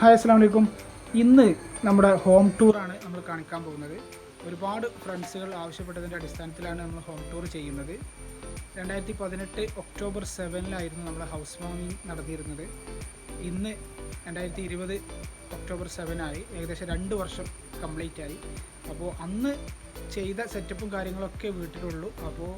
Hi അസ്സാം വലൈക്കും ഇന്ന് നമ്മുടെ ഹോം ടൂറാണ് നമ്മൾ കാണിക്കാൻ പോകുന്നത്. ഒരുപാട് ഫ്രണ്ട്സുകൾ ആവശ്യപ്പെട്ടതിന്റെ അടിസ്ഥാനത്തിലാണ് നമ്മൾ ഹോം ടൂർ ചെയ്യുന്നത്. രണ്ടായിരത്തി പതിനെട്ട് ഒക്ടോബർ സെവനിലായിരുന്നു നമ്മൾ ഹൗസ് വാമിങ് നടത്തിയിരുന്നത് ഇന്ന് രണ്ടായിരത്തി ഇരുപത് ഒക്ടോബർ സെവനായി ഏകദേശം രണ്ട് വർഷം കംപ്ലീറ്റ് ആയി. അപ്പോൾ അന്ന് ചെയ്ത സെറ്റപ്പും കാര്യങ്ങളൊക്കെ വീട്ടിലുള്ളൂ. അപ്പോൾ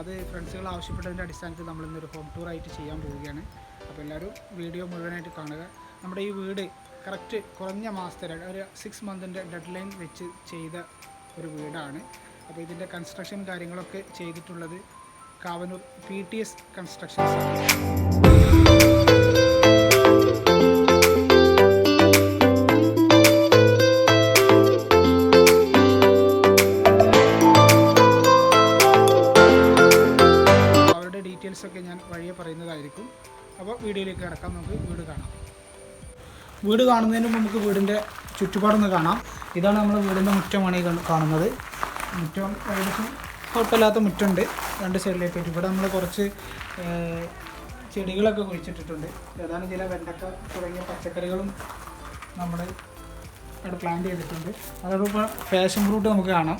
അത് ഫ്രണ്ട്സുകൾ ആവശ്യപ്പെട്ടതിന്റെ അടിസ്ഥാനത്തിൽ നമ്മൾ ഇന്നൊരു ഹോം ടൂറായിട്ട് ചെയ്യാൻ പോവുകയാണ്. അപ്പോൾ എല്ലാവരും വീഡിയോ മുഴുവനായിട്ട് കാണുക. നമ്മുടെ ഈ വീട് കറക്റ്റ് കുറഞ്ഞ മാസത്തെ ഒരു സിക്സ് മന്തിന്റെ ഡെഡ് ലൈൻ വെച്ച് ചെയ്ത ഒരു വീടാണ്. അപ്പോൾ ഇതിന്റെ കൺസ്ട്രക്ഷൻ കാര്യങ്ങളൊക്കെ ചെയ്തിട്ടുള്ളത് Kavanoor P T S constructions വീട് കാണുന്നതിന് മുമ്പ് നമുക്ക് വീടിന്റെ ചുറ്റുപാടൊന്ന് കാണാം. ഇതാണ് നമ്മൾ വീടിന്റെ മുറ്റമാണ് ഈ കാണുന്നത്. മുറ്റം ഏകദേശം കുഴപ്പമില്ലാത്ത മുറ്റമുണ്ട് രണ്ട് സൈഡിലേക്ക് ഇവിടെ നമ്മൾ കുറച്ച് ചെടികളൊക്കെ കുഴിച്ചിട്ടിട്ടുണ്ട്. ഏതാനും ചില വെണ്ടക്ക തുടങ്ങിയ പച്ചക്കറികളും നമ്മൾ ഇവിടെ പ്ലാന്റ് ചെയ്തിട്ടുണ്ട്. അതോടൊപ്പം ഫാഷൻ ഫ്രൂട്ട് നമുക്ക് കാണാം.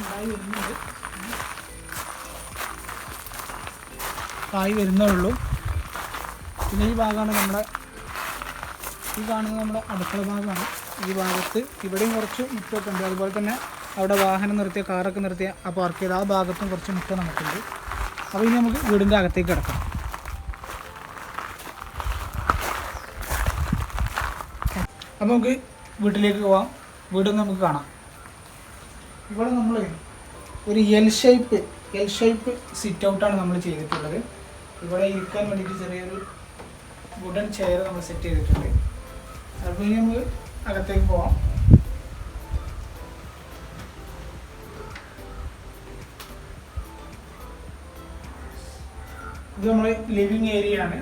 ഉണ്ടായി വരുന്നുണ്ട് ആയി വരുന്നേ ഉള്ളൂ പിന്നെ ഈ ഭാഗമാണ് നമ്മുടെ ഈ കാണുന്നത് നമ്മുടെ അടുക്കള ഭാഗമാണ്. ഈ ഭാഗത്ത് ഇവിടെയും കുറച്ച് മുറ്റമൊക്കെ ഉണ്ട് അതുപോലെ തന്നെ അവിടെ വാഹനം നിർത്തിയ കാറൊക്കെ നിർത്തിയ ആ പാർക്ക് ചെയ്ത ആ ഭാഗത്തും കുറച്ച് മുറ്റം നമുക്കുണ്ട്. അപ്പോൾ ഇനി നമുക്ക് വീടിന്റെ അകത്തേക്ക് കിടക്കാം. അപ്പോൾ നമുക്ക് വീട്ടിലേക്ക് പോവാം. വീട് നമുക്ക് കാണാം. ഇവിടെ നമ്മൾ ഒരു L shape L shape sit ഔട്ടാണ് നമ്മൾ ചെയ്തിട്ടുള്ളത്. ഇവിടെ ഇരിക്കാൻ വേണ്ടിയിട്ട് ചെറിയൊരു വുഡൻ ചെയർ നമ്മൾ സെറ്റ് ചെയ്തിട്ടുണ്ട്. അപ്പോൾ ഇനി നമ്മൾ അകത്തേക്ക് പോവാം. ഇത് നമ്മൾ ലിവിങ് ഏരിയ ആണ്.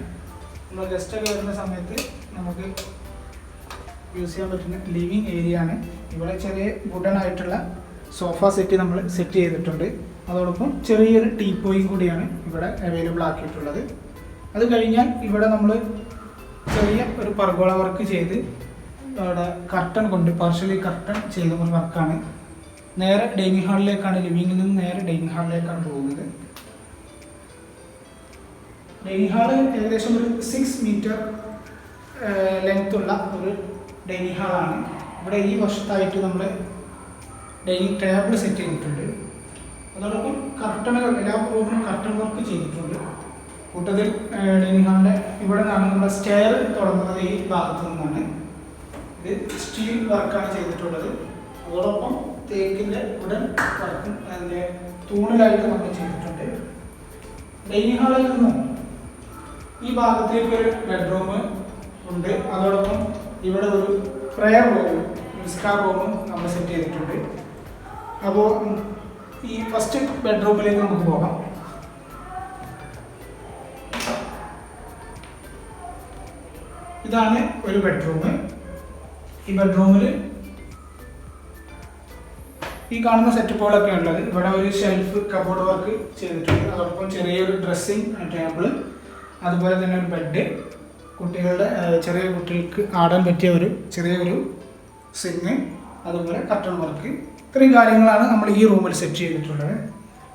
നമ്മൾ ഗസ്റ്റ് ഒക്കെ വരുന്ന സമയത്ത് നമുക്ക് യൂസ് ചെയ്യാൻ പറ്റുന്ന ലിവിങ് ഏരിയ ആണ്. ഇവിടെ ചെറിയ വുഡൻ ആയിട്ടുള്ള സോഫ സെറ്റ് നമ്മൾ സെറ്റ് ചെയ്തിട്ടുണ്ട്. അതോടൊപ്പം ചെറിയൊരു ടീപ്പോയും കൂടിയാണ് ഇവിടെ അവൈലബിൾ ആക്കിയിട്ടുള്ളത്. അത് കഴിഞ്ഞാൽ ഇവിടെ നമ്മൾ ചെറിയ ഒരു പർഗോള വർക്ക് ചെയ്ത് അവിടെ കർട്ടൺ കൊണ്ട് പാർഷ്യലി കർട്ടൺ ചെയ്ത ഒരു വർക്കാണ് നേരെ ഡൈനിങ് ഹാളിലേക്കാണ് ലിവിങ്ങിൽ നിന്ന് നേരെ ഡൈനിങ് ഹാളിലേക്കാണ് പോകുന്നത്. ഡൈനിങ് ഹാൾ ഏകദേശം ഒരു സിക്സ് മീറ്റർ ലെങ്ത് ഉള്ള ഒരു ഡൈനിങ് ഹാളാണ് ഇവിടെ ഈ വർഷത്തായിട്ട് നമ്മൾ ഡൈനിങ് ടേബിൾ സെറ്റ് ചെയ്തിട്ടുണ്ട്. അതോടൊപ്പം കർട്ടണുകൾ എല്ലാ റൂമിലും കർട്ടൺ വർക്ക് ചെയ്തിട്ടുണ്ട്. കൂട്ടത്തിൽ ഡൈനിങ് ഹാളിന്റെ ഇവിടെ നിന്നാണ് നമ്മുടെ സ്റ്റെയർ തുടങ്ങുന്നത് ഈ ഭാഗത്തു നിന്നാണ്. ഇത് സ്റ്റീൽ വർക്കാണ് ചെയ്തിട്ടുള്ളത്. അതോടൊപ്പം തേക്കിന്റെ ഉടൻ വർക്കും അതിന്റെ തൂണിലായിട്ട് നമ്മൾ ചെയ്തിട്ടുണ്ട്. ഡൈനിങ് ഹാളിൽ നിന്നും ഈ ഭാഗത്തേക്ക് ഒരു ബെഡ്റൂം ഉണ്ട്. അതോടൊപ്പം ഇവിടെ ഒരു പ്രെയർ റൂം നിസ്കാർ റൂം നമ്മൾ സെറ്റ് ചെയ്തിട്ടുണ്ട്. അപ്പോൾ ഈ ഫസ്റ്റ് ബെഡ്റൂമിലേക്ക് നമുക്ക് പോകാം. ഇതാണ് ഒരു ബെഡ്റൂം ഈ ബെഡ്റൂമിൽ ഈ കാണുന്ന സെറ്റപ്പുകളൊക്കെ ഉള്ളത്. ഇവിടെ ഒരു ഷെൽഫ് കബോർഡ് വർക്ക് ചെയ്തിട്ടുണ്ട്. അതോടൊപ്പം ചെറിയൊരു ഡ്രസ്സിങ് ടേബിൾ അതുപോലെ തന്നെ ഒരു ബെഡ് കുട്ടികളുടെ ചെറിയ കുട്ടികൾക്ക് ആടാൻ പറ്റിയ ഒരു ചെറിയൊരു സിങ് അതുപോലെ കട്ടൺ വർക്ക് ഇത്രയും കാര്യങ്ങളാണ് നമ്മൾ ഈ റൂമിൽ സെറ്റ് ചെയ്തിട്ടുള്ളത്.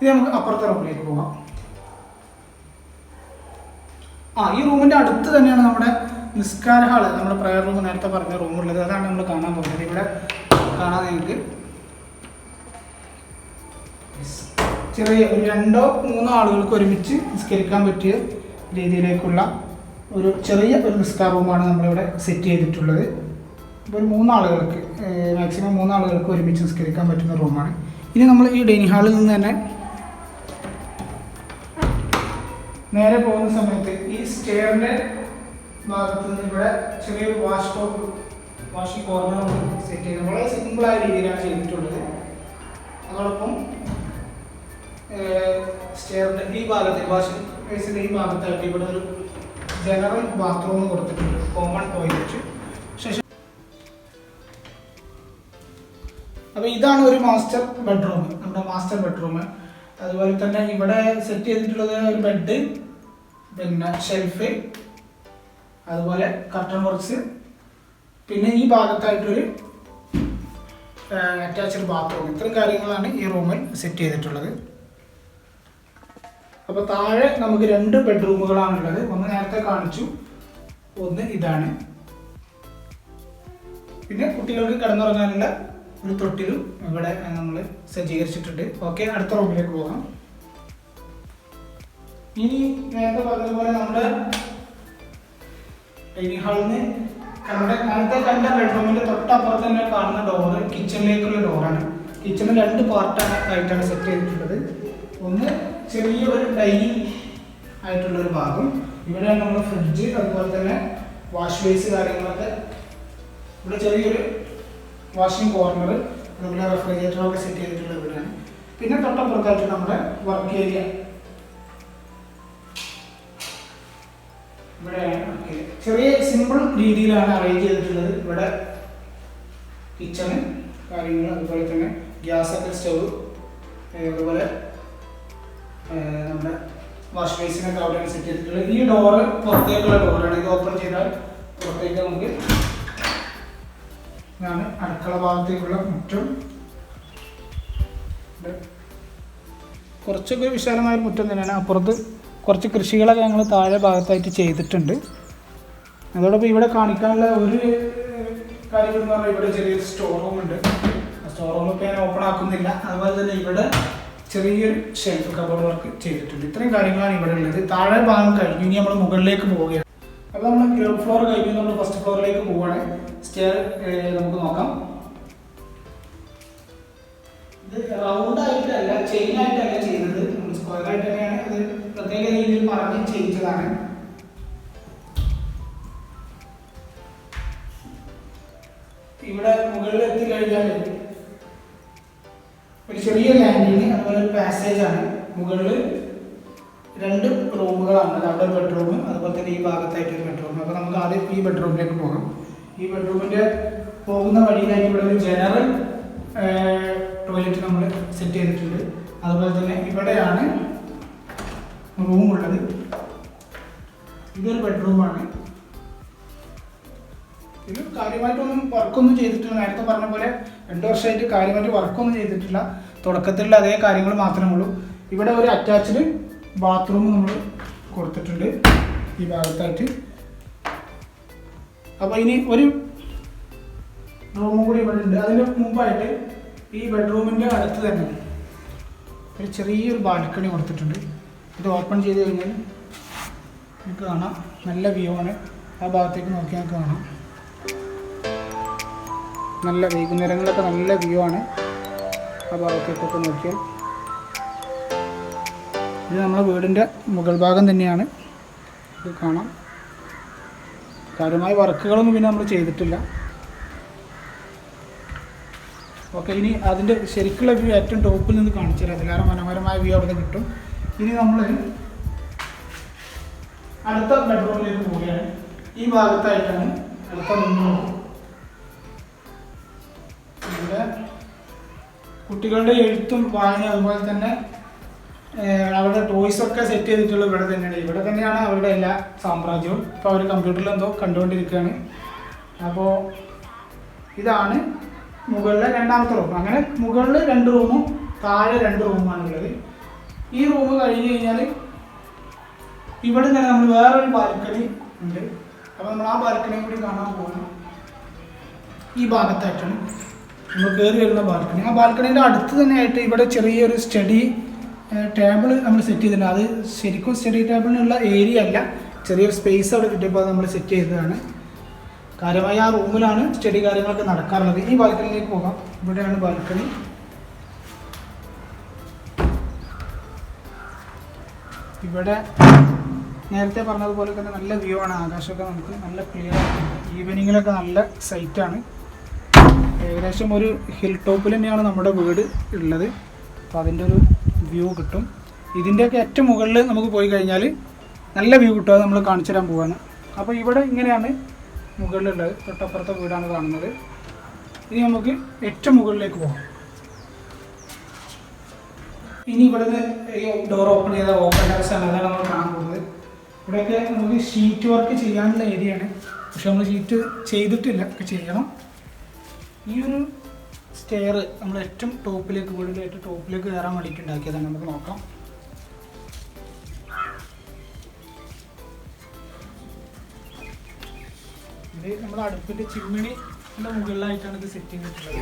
ഇത് നമുക്ക് അപ്പുറത്തെ റൂമിലേക്ക് പോകാം. ആ ഈ റൂമിന്റെ അടുത്ത് തന്നെയാണ് നമ്മുടെ നിസ്കാര ഹാൾ നമ്മുടെ പ്രയർ റൂം നേരത്തെ പറഞ്ഞ റൂമുള്ളത്. അതാണ് നമ്മൾ കാണാൻ പോകുന്നത്. ഇവിടെ കാണാൻ നിങ്ങൾക്ക്. ചെറിയ ഒരു രണ്ടോ മൂന്നോ ആളുകൾക്ക് ഒരുമിച്ച് നിസ്കരിക്കാൻ പറ്റിയ രീതിയിലേക്കുള്ള ഒരു ചെറിയ ഒരു നിസ്കാര റൂമാണ് നമ്മളിവിടെ സെറ്റ് ചെയ്തിട്ടുള്ളത്. ഇപ്പോൾ ഒരു മൂന്നാളുകൾക്ക് മാക്സിമം മൂന്നാളുകൾക്ക് ഒരുമിച്ച് നിസ്കരിക്കാൻ പറ്റുന്ന റൂമാണ് ഇനി നമ്മൾ ഈ ഡൈനിങ് ഹാളിൽ നിന്ന് തന്നെ നേരെ പോകുന്ന സമയത്ത് ഈ സ്റ്റെയറിന്റെ ഭാഗത്ത് നിന്ന് ഇവിടെ ചെറിയൊരു wash top washing corner set ചെയ്ത് വളരെ സിമ്പിളായ രീതിയിലാണ് ചെയ്തിട്ടുള്ളത്. അതോടൊപ്പം സ്റ്റെയറിന്റെ ഈ ഭാഗത്ത് വാഷിംഗ് ബേസിന്റെ ഈ ഭാഗത്തായിട്ട് ഇവിടെ ഒരു ജനറൽ ബാത്റൂം കൊടുത്തിട്ടുണ്ട്. കോമൺ ടോയ്ലറ്റ് അപ്പോൾ ഇതാണ് ഒരു മാസ്റ്റർ ബെഡ്റൂം നമ്മുടെ മാസ്റ്റർ ബെഡ്റൂം അതുപോലെ തന്നെ ഇവിടെ സെറ്റ് ചെയ്തിട്ടുള്ളത് ഒരു ബെഡ് പിന്നെ ഷെൽഫ് അതുപോലെ കർട്ടൺ വർക്ക്സ് പിന്നെ ഈ ഭാഗത്തായിട്ടൊരു അറ്റാച്ച്ഡ് ബാത്റൂം ഇത്രയും കാര്യങ്ങളാണ് ഈ റൂമിൽ സെറ്റ് ചെയ്തിട്ടുള്ളത്. അപ്പോൾ താഴെ നമുക്ക് രണ്ട് ബെഡ്റൂമുകളാണുള്ളത് ഒന്ന് നേരത്തെ കാണിച്ചു ഒന്ന് ഇതാണ്. പിന്നെ കുട്ടികൾക്ക് കിടന്നുറങ്ങാനുള്ള ഒരു തൊട്ടിലും ഇവിടെ നമ്മൾ സജ്ജീകരിച്ചിട്ടുണ്ട്. ഓക്കെ അടുത്ത റൂമിലേക്ക് പോകാം. ഇനി നേരത്തെ പറഞ്ഞതുപോലെ നമ്മുടെ ഡൈനിങ് ഹാളിൽ നിന്ന് നമ്മുടെ നേരത്തെ കണ്ട ബെഡ്റൂമിന്റെ തൊട്ടപ്പുറത്ത് തന്നെ കാണുന്ന ഡോറ് കിച്ചണിലേക്കുള്ള ഡോറാണ് കിച്ചണിൽ രണ്ട് പാർട്ടാണ് ആയിട്ടാണ് സെറ്റ് ചെയ്തിട്ടുള്ളത്. ഒന്ന് ചെറിയ ഒരു ഡൈനിങ് ആയിട്ടുള്ള ഒരു ഭാഗം. ഇവിടെ നമ്മൾ ഫ്രിഡ്ജ് അതുപോലെ തന്നെ വാഷ് ബേസ് കാര്യങ്ങളൊക്കെ. ഇവിടെ ചെറിയൊരു വാഷിംഗ് കോർണർ അതുപോലെ റെഫ്രിജറേറ്ററൊക്കെ സെറ്റ് ചെയ്തിട്ടുള്ള വീടാണ് പിന്നെ തൊട്ടപ്പുറത്തായിട്ട് നമ്മുടെ വർക്ക് ഏരിയ ഇവിടെയാണ് ചെറിയ സിമ്പിൾ രീതിയിലാണ് അറേഞ്ച് ചെയ്തിട്ടുള്ളത്. ഇവിടെ കിച്ചണ് കാര്യങ്ങൾ അതുപോലെ തന്നെ ഗ്യാസൊക്കെ സ്റ്റവ് അതുപോലെ നമ്മുടെ വാഷ് ബേസിനൊക്കെ അവിടെയാണ് സെറ്റ് ചെയ്തിട്ടുള്ളത്. ഈ ഡോറ് പുറത്തേക്കുള്ള ഡോറാണ് ഇത് ഓപ്പൺ ചെയ്താൽ പുറത്തേക്ക് നമുക്ക് ഇതാണ് അടുക്കള ഭാഗത്തേക്കുള്ള മുറ്റം. കുറച്ചൊക്കെ വിശാലമായ മുറ്റം തന്നെയാണ്. അപ്പുറത്ത് കുറച്ച് കൃഷികളൊക്കെ ഞങ്ങൾ താഴെ ഭാഗത്തായിട്ട് ചെയ്തിട്ടുണ്ട്. അതോടൊപ്പം ഇവിടെ കാണിക്കാനുള്ള ഒരു കാര്യം എന്ന് പറഞ്ഞാൽ ഇവിടെ ചെറിയൊരു സ്റ്റോർ റൂം ഉണ്ട്. സ്റ്റോർ റൂമൊക്കെ ഞാൻ ഓപ്പൺ ആക്കുന്നില്ല. അതുപോലെ തന്നെ ഇവിടെ ചെറിയൊരു ഷെൽഫ് കബോർഡ് വർക്ക് ചെയ്തിട്ടുണ്ട്. ഇത്രയും കാര്യങ്ങളാണ് ഇവിടെ ഉള്ളത്. താഴെ ഭാഗം കഴിഞ്ഞ് ഇനി നമ്മൾ മുകളിലേക്ക് പോവുകയാണ്. അപ്പോൾ നമ്മൾ ഗ്രൗണ്ട് ഫ്ലോർ കഴിഞ്ഞ് നമ്മൾ ഫസ്റ്റ് ഫ്ലോറിലേക്ക് പോവുകയാണ്. സ്റ്റെയർ നമുക്ക് നോക്കാം. ഇത് റൗണ്ട് ആയിട്ടല്ല ചെയിൻ ആയിട്ടല്ല ചെയ്തത് നമ്മൾ സ്ക്വയർ ആയിട്ട് തന്നെയാണ്. ഇത് പ്രത്യേക രീതിയിൽ പറഞ്ഞ് ചെയ്യിച്ചതാണ്. ഇവിടെ മുകളിൽ എത്തിക്കഴിഞ്ഞാൽ ഒരു ചെറിയ ലാൻഡിങ് അതുപോലെ ഒരു പാസേജ് മുകളിൽ രണ്ട് റൂമുകളാണ് അവിടെ ഒരു ബെഡ്റൂം അതുപോലെ തന്നെ ഈ ഭാഗത്തായിട്ട് ഒരു ബെഡ്റൂം അപ്പോൾ നമുക്ക് ആദ്യം ഈ ബെഡ്റൂമിലേക്ക് പോകാം. ഈ ബെഡ്റൂമിന്റെ പോകുന്ന വഴിയിലായിട്ട് ഇവിടെ ഒരു ജനറൽ ടോയ്ലറ്റ് നമ്മൾ സെറ്റ് ചെയ്തിട്ടുണ്ട്. അതുപോലെ തന്നെ ഇവിടെയാണ് റൂം ഉള്ളത്. ഇതൊരു ബെഡ്റൂമാണ് ഇത് കാര്യമായിട്ടൊന്നും വർക്കൊന്നും ചെയ്തിട്ടില്ല. നേരത്തെ പറഞ്ഞ പോലെ രണ്ട് വർഷമായിട്ട് കാര്യമായിട്ട് വർക്കൊന്നും ചെയ്തിട്ടില്ല. തുടക്കത്തിലുള്ള അതേ കാര്യങ്ങൾ മാത്രമേ ഉള്ളൂ. ഇവിടെ ഒരു അറ്റാച്ച്ഡ് ബാത്റൂം നമ്മൾ കൊടുത്തിട്ടുണ്ട്. ഈ ഭാഗത്തായിട്ട്. അപ്പോൾ ഇനി ഒരു റൂമും കൂടി ഇവിടെ ഉണ്ട്. അതിന് മുമ്പായിട്ട് ഈ ബെഡ്റൂമിന്റെ അടുത്ത് തന്നെ ഒരു ചെറിയൊരു ബാൽക്കണി കൊടുത്തിട്ടുണ്ട്. ഇത് ഓപ്പൺ ചെയ്ത് കഴിഞ്ഞാൽ നമുക്ക് കാണാം. നല്ല വ്യൂ ആണ്. ആ ഭാഗത്തേക്ക് നോക്കിയാൽ കാണാം. നല്ല വൈകുന്നേരങ്ങളൊക്കെ നല്ല വ്യൂ ആണ്. ആ ഭാഗത്തേക്കൊക്കെ നോക്കിയാൽ. ഇത് നമ്മളെ വീടിന്റെ മുകൾ ഭാഗം തന്നെയാണ്. ഇത് കാണാം. കാര്യമായ വർക്കുകളൊന്നും പിന്നെ നമ്മൾ ചെയ്തിട്ടില്ല. ഓക്കെ ഇനി അതിന്റെ ശരിക്കുള്ള വ്യൂ ഏറ്റവും ടോപ്പിൽ നിന്ന് കാണിച്ചു തരാം. അതിലേറെ മനോഹരമായ വ്യൂ അവിടെ കിട്ടും. ഇനി നമ്മൾ അടുത്ത ബെഡ്റൂമിലേക്ക് പോവുകയാണ്. ഈ ഭാഗത്തായിട്ടാണ് അടുത്ത ഇവിടെ കുട്ടികളുടെ എഴുത്തും വായന അതുപോലെ തന്നെ അവരുടെ ടോയ്സ് ഒക്കെ സെറ്റ് ചെയ്തിട്ടുള്ളത് ഇവിടെ തന്നെയാണ്. ഇവിടെ തന്നെയാണ് അവരുടെ എല്ലാ സാമ്രാജ്യവും. ഇപ്പോൾ അവർ കമ്പ്യൂട്ടറിൽ എന്തോ കണ്ടുകൊണ്ടിരിക്കുകയാണ്. അപ്പോൾ ഇതാണ് മുകളിലെ രണ്ടാമത്തെ റൂം അങ്ങനെ മുകളിൽ രണ്ട് റൂമും താഴെ രണ്ട് റൂമാണ് ഉള്ളത് ഈ റൂം കഴിഞ്ഞ് കഴിഞ്ഞാൽ ഇവിടെ തന്നെ നമ്മൾ വേറൊരു ബാൽക്കണി ഉണ്ട്. അപ്പോൾ നമ്മൾ ആ ബാൽക്കണിയും കൂടി കാണാൻ പോകുന്നു ഈ ഭാഗത്തായിട്ടാണ്. നമ്മൾ കയറി വരുന്ന ബാൽക്കണി ആ ബാൽക്കണീന്റെ അടുത്ത് തന്നെയായിട്ട് ഇവിടെ ചെറിയൊരു സ്റ്റഡി ടേബിൾ നമ്മൾ സെറ്റ് ചെയ്തിട്ടുണ്ട്. അത് ശരിക്കും സ്റ്റഡി ടേബിളിനുള്ള ഏരിയ അല്ല. ചെറിയൊരു സ്പേസ് അവിടെ കിട്ടിയപ്പോൾ അത് നമ്മൾ സെറ്റ് ചെയ്തതാണ്. കാര്യമായി ആ റൂമിലാണ് സ്റ്റഡി കാര്യങ്ങളൊക്കെ നടക്കാറുള്ളത്. ഈ ബാൽക്കണിയിലേക്ക് പോകാം. ഇവിടെയാണ് ബാൽക്കണി. ഇവിടെ നേരത്തെ പറഞ്ഞതുപോലെ തന്നെ നല്ല വ്യൂ ആണ്. ആകാശമൊക്കെ നമുക്ക് നല്ല ക്ലിയർ ഈവനിങ്ങിലൊക്കെ നല്ല സൈറ്റാണ് ഏകദേശം ഒരു ഹിൽ ടോപ്പിൽ തന്നെയാണ് നമ്മുടെ വീട് ഉള്ളത്. അപ്പോൾ അതിന്റെ ഒരു വ്യൂ കിട്ടും. ഇതിന്റെയൊക്കെ ഏറ്റവും മുകളിൽ നമുക്ക് പോയി കഴിഞ്ഞാൽ നല്ല വ്യൂ കിട്ടും. അത് നമ്മൾ കാണിച്ചു തരാൻ പോവാണ്. അപ്പോൾ ഇവിടെ ഇങ്ങനെയാണ് മുകളിലുള്ളത്. തൊട്ടപ്പുറത്തെ വീടാണ് കാണുന്നത്. ഇനി നമുക്ക് ഏറ്റവും മുകളിലേക്ക് പോകാം ഇനി ഇവിടുന്ന് ഈ ഡോർ ഓപ്പൺ ചെയ്ത ഓപ്പൺ ഹൗസ് അതാണ് നമ്മൾ കാണാൻ പോകുന്നത്. ഇവിടെയൊക്കെ നമുക്ക് ഷീറ്റ് വർക്ക് ചെയ്യാനുള്ള ഏരിയയാണ് പക്ഷെ നമ്മൾ ഷീറ്റ് ചെയ്തിട്ടില്ല. ഒക്കെ ചെയ്യണം. ഈ ഒരു സ്റ്റെയർ നമ്മൾ ഏറ്റവും ടോപ്പിലേക്ക് വീടിന്റെ ഏറ്റവും ടോപ്പിലേക്ക് കയറാൻ വേണ്ടിയിട്ട് ഉണ്ടാക്കിയതാണ്. നമുക്ക് നോക്കാം. ഇത് നമ്മുടെ അടുപ്പിന്റെ ചിമ്മിണിന്റെ മുകളിലായിട്ടാണ് ഇത് സെറ്റ് ചെയ്തിട്ടുള്ളത്.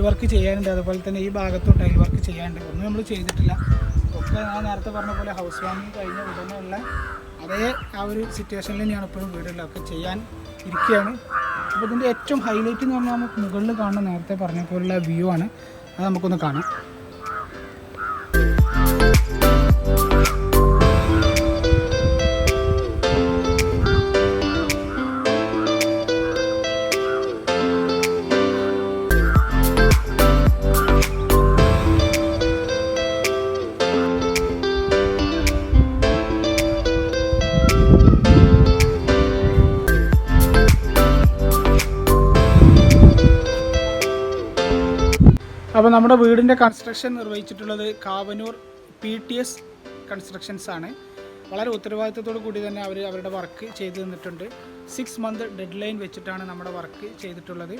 വർക്ക് ചെയ്യാനുണ്ട്. അതുപോലെ തന്നെ ഈ ഭാഗത്തും ടൈൽ വർക്ക് ചെയ്യാനുണ്ട്. ഒന്നും നമ്മൾ ചെയ്തിട്ടില്ല. ഒക്കെ ഞാൻ നേരത്തെ പറഞ്ഞ പോലെ ഹൗസ് വാമിങ് കഴിഞ്ഞ ഉടനെ ഉള്ള അതേ ആ ഒരു സിറ്റുവേഷനിൽ തന്നെയാണ് ഇപ്പോഴും വീടുള്ളത് ഒക്കെ ചെയ്യാൻ ഇരിക്കുകയാണ്. അപ്പോൾ ഇതിന്റെ ഏറ്റവും ഹൈലൈറ്റ് എന്ന് പറഞ്ഞാൽ നമുക്ക് മുകളിൽ കാണുന്ന നേരത്തെ പറഞ്ഞ പോലുള്ള വ്യൂ ആണ്. അത് നമുക്കൊന്ന് കാണാം. അപ്പോൾ നമ്മുടെ വീടിന്റെ construction നിർവഹിച്ചിട്ടുള്ളത് Kavanoor P T S constructions ആണ്. വളരെ ഉത്തരവാദിത്തത്തോടു കൂടി തന്നെ അവർ അവരുടെ വർക്ക് ചെയ്തു തന്നിട്ടുണ്ട്. സിക്സ് മന്ത് ഡെഡ് ലൈൻ വെച്ചിട്ടാണ് നമ്മുടെ വർക്ക് ചെയ്തിട്ടുള്ളത്.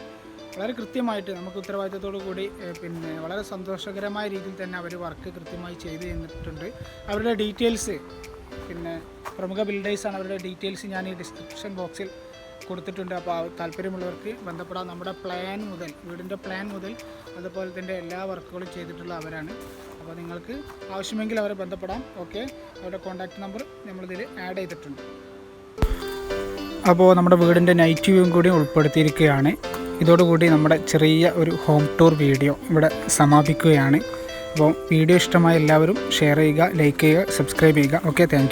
വളരെ കൃത്യമായിട്ട് നമുക്ക് ഉത്തരവാദിത്തത്തോടു കൂടി പിന്നെ വളരെ സന്തോഷകരമായ രീതിയിൽ തന്നെ അവർ വർക്ക് കൃത്യമായി ചെയ്തു തന്നിട്ടുണ്ട്. അവരുടെ ഡീറ്റെയിൽസ് പിന്നെ പ്രമുഖ ബിൽഡേഴ്സാണ് അവരുടെ ഡീറ്റെയിൽസ് ഞാൻ ഈ ഡിസ്ക്രിപ്ഷൻ ബോക്സിൽ കൊടുത്തിട്ടുണ്ട്. അപ്പോൾ താല്പര്യമുള്ളവർക്ക് ബന്ധപ്പെടാം. നമ്മുടെ പ്ലാൻ മുതൽ വീടിന്റെ പ്ലാൻ മുതൽ അതുപോലെ തന്നെ എല്ലാ വർക്കുകളും ചെയ്തിട്ടുള്ള അവരാണ്. അപ്പോൾ നിങ്ങൾക്ക് ആവശ്യമെങ്കിൽ അവരെ ബന്ധപ്പെടാം. ഓക്കെ അവരുടെ കോൺടാക്റ്റ് നമ്പർ നമ്മളിതിൽ ആഡ് ചെയ്തിട്ടുണ്ട്. അപ്പോൾ നമ്മുടെ വീടിന്റെ നൈറ്റ് വ്യൂവും കൂടി ഉൾപ്പെടുത്തിയിരിക്കുകയാണ്. ഇതോടുകൂടി നമ്മുടെ ചെറിയ ഒരു ഹോം ടൂർ വീഡിയോ ഇവിടെ സമാപിക്കുകയാണ്. അപ്പോൾ വീഡിയോ ഇഷ്ടമായ എല്ലാവരും ഷെയർ ചെയ്യുക ലൈക്ക് ചെയ്യുക സബ്സ്ക്രൈബ് ചെയ്യുക. Okay thank